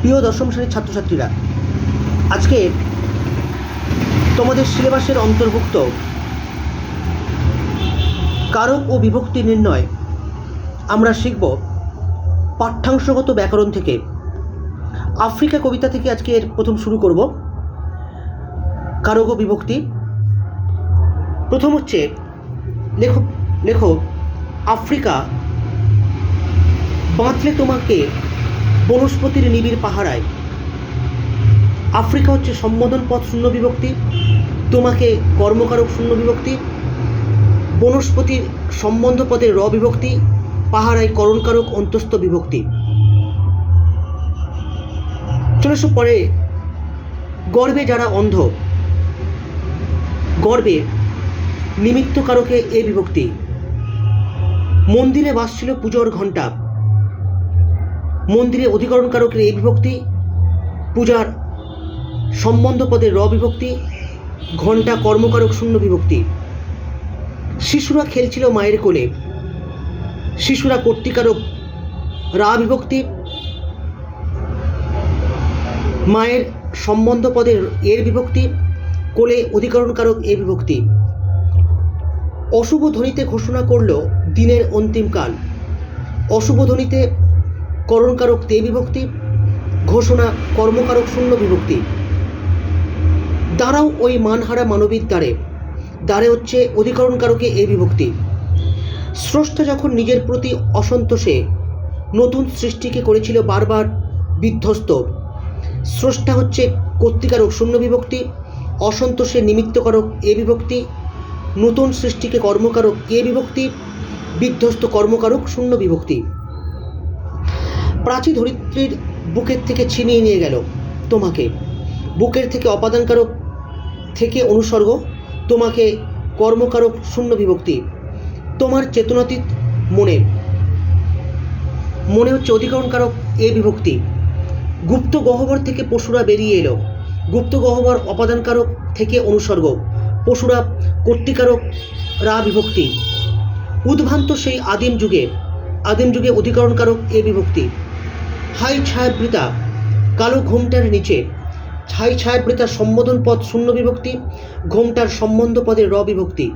প্রিয় দশম শ্রেণির ছাত্রছাত্রীরা, আজকে তোমাদের সিলেবাসের অন্তর্ভুক্ত কারক ও বিভক্তি নির্ণয় আমরা শিখব পাঠ্যাংশগত ব্যাকরণ থেকে। আফ্রিকা কবিতা থেকে আজকে এর প্রথম শুরু করব। কারক ও বিভক্তি। প্রথম হচ্ছে লেখক লেখক আফ্রিকা বাঁচলে তোমাকে বনস্পতির নিবিড় পাহারায়। আফ্রিকা হচ্ছে সম্বোধন পথ শূন্য বিভক্তি, তোমাকে কর্মকারক শূন্য বিভক্তি, বনস্পতির সম্বন্ধ পদে র বিভক্তি, পাহারায় করণকারক অন্তস্থ বিভক্তি। চলে এসো পরে, গর্বে যারা অন্ধ, গর্বে নিমিত্তকারকে এ বিভক্তি। মন্দিরে বাসছিল পুজোর ঘণ্টা। মন্দিরে অধিকরণকারকের এই বিভক্তি, পূজার সম্বন্ধ পদে র বিভক্তি, ঘণ্টা কর্মকারক শূন্য বিভক্তি। শিশুরা খেলছিল মায়ের কোলে। শিশুরা কর্তিকারক রা বিভক্তি। মায়ের সম্বন্ধ পদের এর বিভক্তি, কোলে অধিকরণকারক এ বিভক্তি। অশুভ ধ্বনিতে ঘোষণা করল দিনের অন্তিমকাল। অশুভ ধ্বনিতে করণকারক তে বিভক্তি, ঘোষণা কর্মকারক শূন্য বিভক্তি। দাঁড়াও ওই মানহারা মানবিক দ্বারে। দ্বারে হচ্ছে অধিকরণকারকে এ বিভক্তি। স্রষ্টা যখন নিজের প্রতি অসন্তোষে নতুন সৃষ্টিকে করেছিল বারবার বিধ্বস্ত, স্রষ্টা হচ্ছে কর্তিকারক শূন্য বিভক্তি, অসন্তোষে নিমিত্তকারক এ বিভক্তি, নতুন সৃষ্টিকে কর্মকারক কে বিভক্তি, বিধ্বস্ত কর্মকারক শূন্য বিভক্তি। প্রাচী ধরিত্রীর বুকের থেকে ছিনিয়ে নিয়ে গেল। তোমাকে। বুকের থেকে অপাদানকারক থেকে অনুসর্গ। তোমাকে কর্মকারক শূন্য বিভক্তি। তোমার চেতনাতীত মনে। মনে হচ্ছে অধিকরণকারক এ বিভক্তি। গুপ্ত গহ্বর থেকে পশুরা বেরিয়ে এলো। গুপ্ত গহ্বর অপাদানকারক থেকে অনুসর্গ। পশুরা কর্তিকারক রা বিভক্তি। উদ্ভ্রান্ত সেই আদিম যুগে। আদিম যুগে অধিকরণকারক এ বিভক্তি। হাই ছায়াবৃতা কালো ঘোমটার নিচে। ছাই ছায়াবৃতার সম্বোধন পদ শূন্য বিভক্তি, ঘোমটার সম্বন্ধ পদের র বিভক্তি।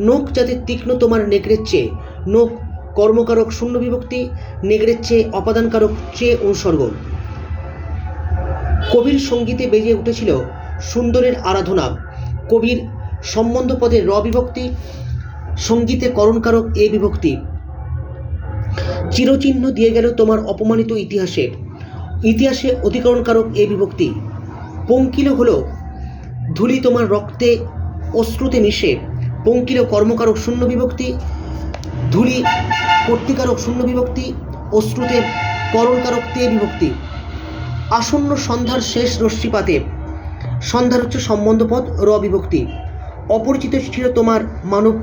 নোক যাতে তীক্ষ্ণ তোমার নেকড়ের চেয়ে নোক কর্মকারক শূন্য বিভক্তি, নেকড়ের চেয়ে অপাদানকারক চেয়ে অনুসর্গ। কবির সঙ্গীতে বেজে উঠেছিল সুন্দরের আরাধনা। কবির সম্বন্ধ পদের র বিভক্তি, সঙ্গীতে করণকারক এ বিভক্তি। চিরচিহ্ন দিয়ে গেল তোমার অপমানিত ইতিহাসে। ইতিহাসে অধিকরণকারক এ বিভক্তি। পঙ্কিল হল ধুলি তোমার রক্তে, অশ্রুতে মিশে। পঙ্কিল কর্মকারক শূন্য বিভক্তি, ধুলি কর্তিকারক শূন্য বিভক্তি, অশ্রুতে করণকারক তে বিভক্তি। আসন্ন সন্ধ্যার শেষ রশ্মিপাতে, সন্ধ্যার হচ্ছে সম্বন্ধপদ র বিভক্তি। অপরিচিত ছিল তোমার মানব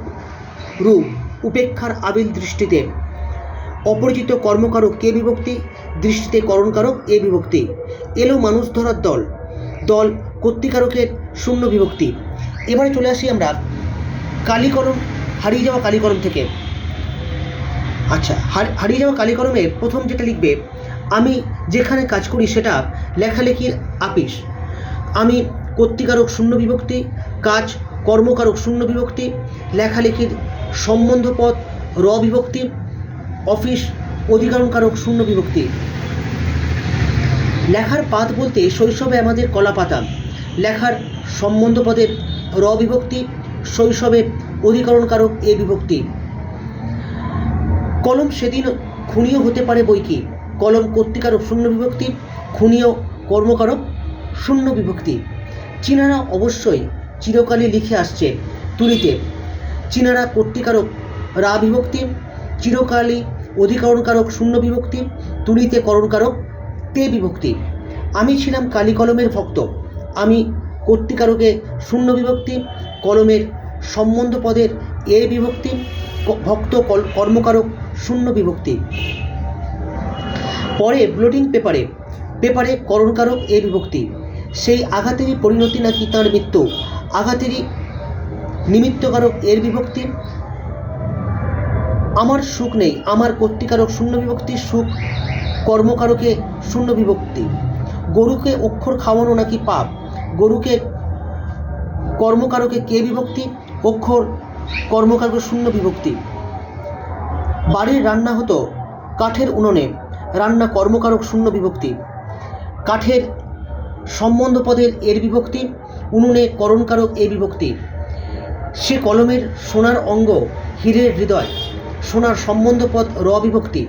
রূপ, উপেক্ষার আবিল দৃষ্টিতে। অপরিচিত কর্মকারক কে বিভক্তি, দৃষ্টিতে করণকারক এ বিভক্তি। এলো মানুষ ধরার দল। দল কর্তিকারকের শূন্য বিভক্তি। এবারে চলে আসি আমরা কালিকরম হারিয়ে যাওয়া কালিকরম থেকে। আচ্ছা হারিয়ে যাওয়া কালিকরমের প্রথম যেটা লিখবে, আমি যেখানে কাজ করি সেটা লেখালেখির আপিস। আমি কর্তিকারক শূন্য বিভক্তি, কাজ কর্মকারক শূন্য বিভক্তি, লেখালেখির সম্বন্ধ পদ র বিভক্তি অফিস অধিকরণকারক শূন্য বিভক্তি। লেখার পাত বলতে শৈশবে আমাদের কলা পাতা। লেখার সম্বন্ধ পদের র বিভক্তি, শৈশবে অধিকরণকারক এ বিভক্তি। কলম সেদিন খুনিও হতে পারে বই কি? কলম কর্তিকারক শূন্য বিভক্তি, খুনিও কর্মকারক শূন্য বিভক্তি। চীনারা অবশ্যই চিরকালই লিখে আসছে তুলিতে। চীনারা কর্তিকারক রা বিভক্তি চিরকালই অধিকরণকারক শূন্য বিভক্তি তুলিতে করণকারক তে বিভক্তি। আমি ছিলাম কালি কলমের ভক্ত। আমি কর্তিকারকে শূন্য বিভক্তি, কলমের সম্বন্ধ পদের এ বিভক্তি ভক্ত কর্মকারক শূন্য বিভক্তি। পরে ব্লোটিং পেপারে পেপারে করণকারক এ বিভক্তি। সেই আঘাতেরই পরিণতি নাকি তাঁর মৃত্যু? আঘাতেরই নিমিত্তকারক এর বিভক্তি আমার সুখ নেই, আমার কর্তিকারক শূন্য বিভক্তি, সুখ কর্মকারকে শূন্য বিভক্তি। গরুকে অক্ষর খাওয়ানো নাকি পাপ? গরুকে কর্মকারকে কে বিভক্তি? অক্ষর কর্মকারকে শূন্য বিভক্তি। বাড়ির রান্না হতো কাঠের উনুনে, রান্না কর্মকারক শূন্য বিভক্তি। কাঠের সম্বন্ধ পদের এর বিভক্তি, উনুনে করণকারক এ বিভক্তি। সে কলমের সোনার অঙ্গ, হীরের হৃদয়। সোনার সম্বন্ধ পদ র বিভক্তি।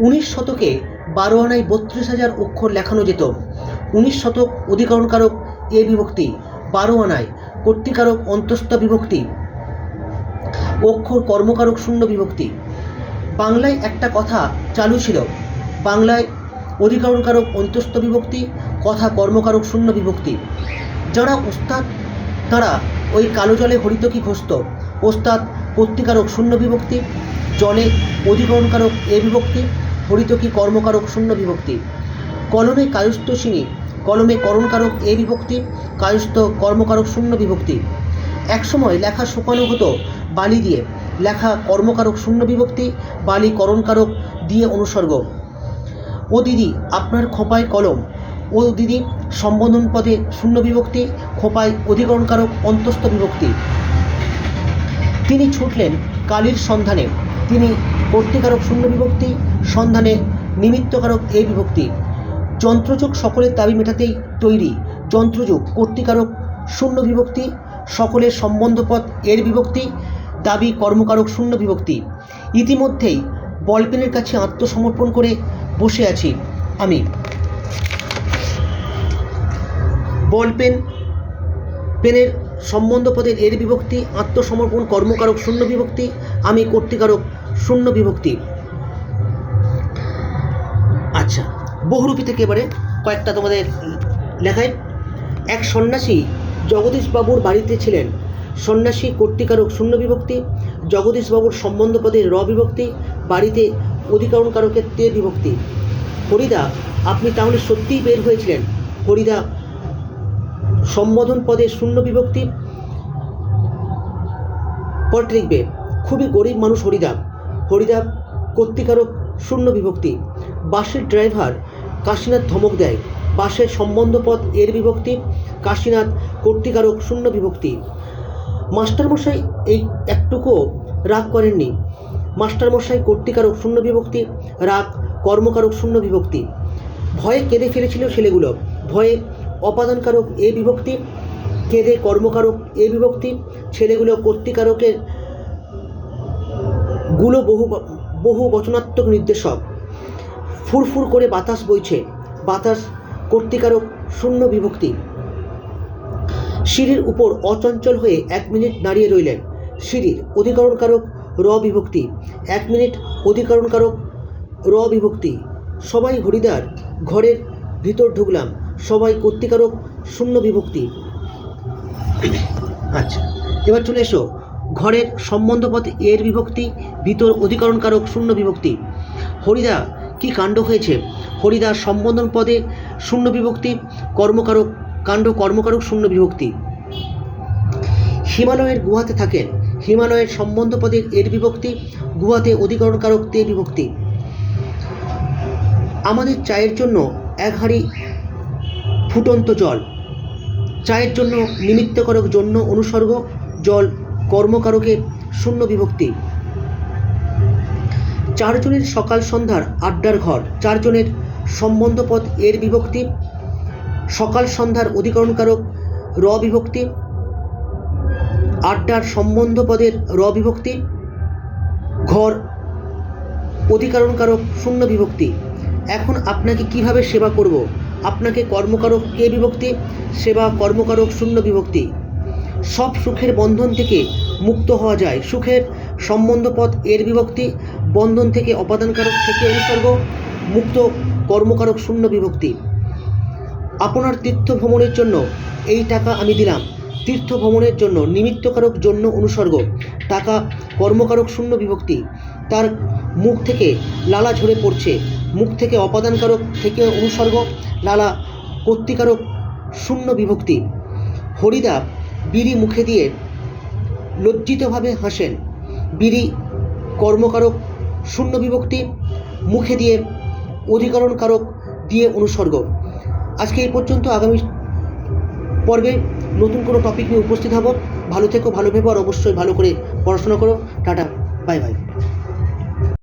উনিশ শতকে বারো আনায় বত্রিশ হাজার অক্ষর লেখানো যেত। উনিশ শতক অধিকরণকারক এ বিভক্তি বারো আনায় কর্তৃকারক অন্তস্থ বিভক্তি, অক্ষর কর্মকারক শূন্য বিভক্তি। বাংলায় একটা কথা চালু ছিল, বাংলায় অধিকরণকারক অন্তস্থ বিভক্তি, কথা কর্মকারক শূন্য বিভক্তি। যারা ওস্তাদ, তারা ওই কালো জলে হরিতকি ঘষত? ওস্তাদ কর্তৃকারক শূন্য বিভক্তি, জলে অধিকরণকারক এ বিভক্তি হরিতকি কর্মকারক শূন্য বিভক্তি। কলমে কায়স্থ সিনি কলমে করণকারক এ বিভক্তি, কায়স্থ কর্মকারক শূন্য বিভক্তি। একসময় লেখা শুকানো হতো বালি দিয়ে, লেখা কর্মকারক শূন্য বিভক্তি বালি করণকারক দিয়ে অনুসর্গ। ও দিদি, আপনার খোপায় কলম। ও দিদি সম্বোধন পদে শূন্য বিভক্তি, খোপায় অধিকরণকারক অন্তস্থ বিভক্তি। তিনি ছুটলেন কালীর সন্ধানে। তিনি কর্তৃকারক শূন্য বিভক্তি, সন্ধানে নিমিত্তকারক এ বিভক্তি। যন্ত্রযুগ সকলের দাবি মেটাতেই তৈরি। যন্ত্রযুগ, কর্তৃকারক শূন্য বিভক্তি, সকলের সম্বন্ধপদ এর বিভক্তি, দাবি কর্মকারক শূন্য বিভক্তি। ইতিমধ্যেই বলপেনের কাছে আত্মসমর্পণ করে বসে আছি আমি। বলপেন, পেনের সম্বন্ধ পদের এর বিভক্তি, আত্মসমর্পণ, কর্মকারক শূন্য বিভক্তি, আমি কর্তৃকারক শূন্য বিভক্তি। আচ্ছা বহুরূপী থেকে এবারে কয়েকটা তোমাদের লেখায় এক সন্ন্যাসী জগদীশবাবুর বাড়িতে ছিলেন। সন্ন্যাসী কর্তৃকারক শূন্য বিভক্তি, জগদীশবাবুর সম্বন্ধ পদের র বিভক্তি, বাড়িতে অধিকরণকারকের তে বিভক্তি। হরিদা, আপনি তাহলে সত্যিই বের হয়েছিলেন। হরিদা সম্বোধন পদে শূন্য বিভক্তি পরটি লিখবে। খুবই গরিব মানুষ হরিদা হরিদা কর্তৃকারক শূন্য বিভক্তি। বাসের ড্রাইভার কাশীনাথ ধমক দেয়। বাসের সম্বন্ধ পদ এর বিভক্তি। কাশীনাথ কর্তৃকারক শূন্য বিভক্তি। মাস্টারমশাই এই একটুকুও রাগ করেননি। মাস্টারমশাই কর্তৃকারক শূন্য বিভক্তি, রাগ কর্মকারক শূন্য বিভক্তি। ভয়ে কেঁদে ফেলেছিল ছেলেগুলো। ভয়ে অপাদানকারক এ বিভক্তি, কেঁদে কর্মকারক এ বিভক্তি, ছেলেগুলো কর্তৃকারকেরগুলো বহু বহু বচনাত্মক নির্দেশক। ফুরফুর করে বাতাস বইছে, বাতাস কর্তৃকারক শূন্য বিভক্তি। সিঁড়ির উপর অচঞ্চল হয়ে এক মিনিট দাঁড়িয়ে রইলেন। সিঁড়ির অধিকরণকারক র বিভক্তি, এক মিনিট অধিকরণকারক র বিভক্তি। সবাই হরিদার ঘরের ভিতর ঢুকলাম। সবাই কর্তিকারক শূন্য বিভক্তি। আচ্ছা এবার চলে এসো। ঘরের সম্বন্ধপথ এর বিভক্তি, ভিতর অধিকরণকারক শূন্য বিভক্তি। হরিদা, কি কাণ্ড হয়েছে? হরিদা সম্বোধন পদে শূন্য বিভক্তি, কর্মকারক কাণ্ড কর্মকারক শূন্য বিভক্তি। হিমালয়ের গুহাতে থাকেন। হিমালয়ের সম্বন্ধ পদের এর বিভক্তি, গুহাতে অধিকরণকারক তে বিভক্তি। আমাদের চায়ের জন্য এক হাঁড়ি ফুটন্ত জল। চায়ের জন্য নিমিত্তকারক জন্য অনুসর্গ, জল কর্মকারকের শূন্য বিভক্তি। চারজনের সকাল সন্ধ্যার আড্ডার ঘর। চারজনের সম্বন্ধপদ এর বিভক্তি। সকাল সন্ধ্যার অধিকরণকারক র বিভক্তি। আড্ডার সম্বন্ধ পদের র বিভক্তি। ঘর অধিকরণকারক শূন্য বিভক্তি। এখন আপনাকে কীভাবে সেবা করব? আপনাকে কর্মকারক কে বিভক্তি? সেবা কর্মকারক শূন্য বিভক্তি। সব সুখের বন্ধন থেকে মুক্ত হওয়া যায়। সুখের সম্বন্ধপদ এর বিভক্তি, বন্ধন থেকে অপাদানকারক থেকে অনুসর্গ, মুক্ত কর্মকারক শূন্য বিভক্তি। আপনার তীর্থ ভ্রমণের জন্য এই টাকা আমি দিলাম। তীর্থ ভ্রমণের জন্য নিমিত্তকারক জন্য অনুসর্গ, টাকা কর্মকারক শূন্য বিভক্তি। তার মুখ থেকে লালা ঝরে পড়ছে। মুখ থেকে অপাদানকারক থেকে অনুসর্গ লালা কর্তৃকারক শূন্য বিভক্তি। হরিদা বিড়ি মুখে দিয়ে লজ্জিতভাবে হাসেন। বিড়ি কর্মকারক শূন্য বিভক্তি, মুখে দিয়ে অধিকরণকারক দিয়ে অনুসর্গ। আজকে এই পর্যন্ত আগামী পর্বে নতুন কোনো টপিক নিয়ে উপস্থিত হব। ভালো থেকো, ভালো ভেবো, আর অবশ্যই ভালো করে পড়াশোনা করো। Tata, bye bye.